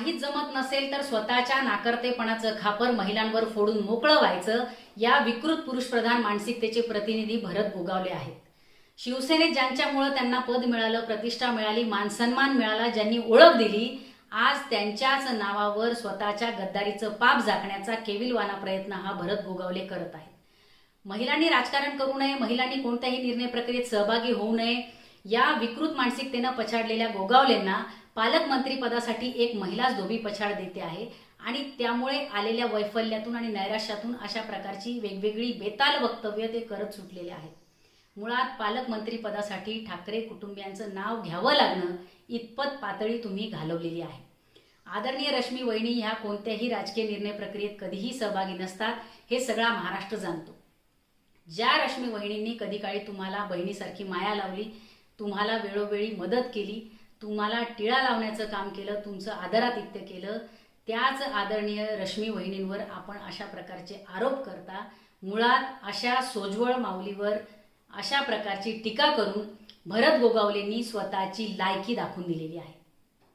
काहीच जमत नसेल तर स्वतःच्या नाकर्तेपणाचं खापर महिलांवर फोडून मोकळं व्हायचं या विकृत पुरुषप्रधान मानसिकतेचे प्रतिनिधी भरत भोगावले आहेत. शिवसेनेत ज्यांच्यामुळं त्यांना पद मिळालं प्रतिष्ठा मिळाली मानसन्मान मिळाला ज्यांनी ओळख दिली आज त्यांच्याच नावावर स्वतःच्या गद्दारीचं पाप झाकण्याचा केविलवाना प्रयत्न हा भरत भोगावले करत आहेत. महिलांनी राजकारण करू नये महिलांनी कोणत्याही निर्णय प्रक्रियेत सहभागी होऊ नये या विकृत मानसिकतेनं पछाडलेल्या गोगावलेंना पालकमंत्रीपदासाठी एक महिलाच धोबी पछाड देते आहे. आणि त्यामुळे आलेल्या वैफल्यातून आणि नैराश्यातून अशा प्रकारची वेगवेगळी बेताल वक्तव्य ते करत सुटलेले आहेत. मुळात पालकमंत्रीपदासाठी ठाकरे कुटुंबियांचं नाव घ्यावं लागणं इतपत पातळी तुम्ही घालवलेली आहे. आदरणीय रश्मी वहिनी ह्या कोणत्याही राजकीय निर्णय प्रक्रियेत कधीही सहभागी नसतात हे सगळा महाराष्ट्र जाणतो. ज्या रश्मी वहिणींनी कधी काळी तुम्हाला बहिणीसारखी माया लावली तुम्हाला वेळोवेळी मदत केली तुम्हाला टिळा लावण्याचं काम केलं तुमचं आदरातिथ्य केलं त्याच आदरणीय रश्मी वहिनींवर आपण अशा प्रकारचे आरोप करता मुळात अशा सोज्वळ माऊलीवर अशा प्रकारची टीका करून भरत गोगावलेंनी स्वतःची लायकी दाखवून दिलेली आहे.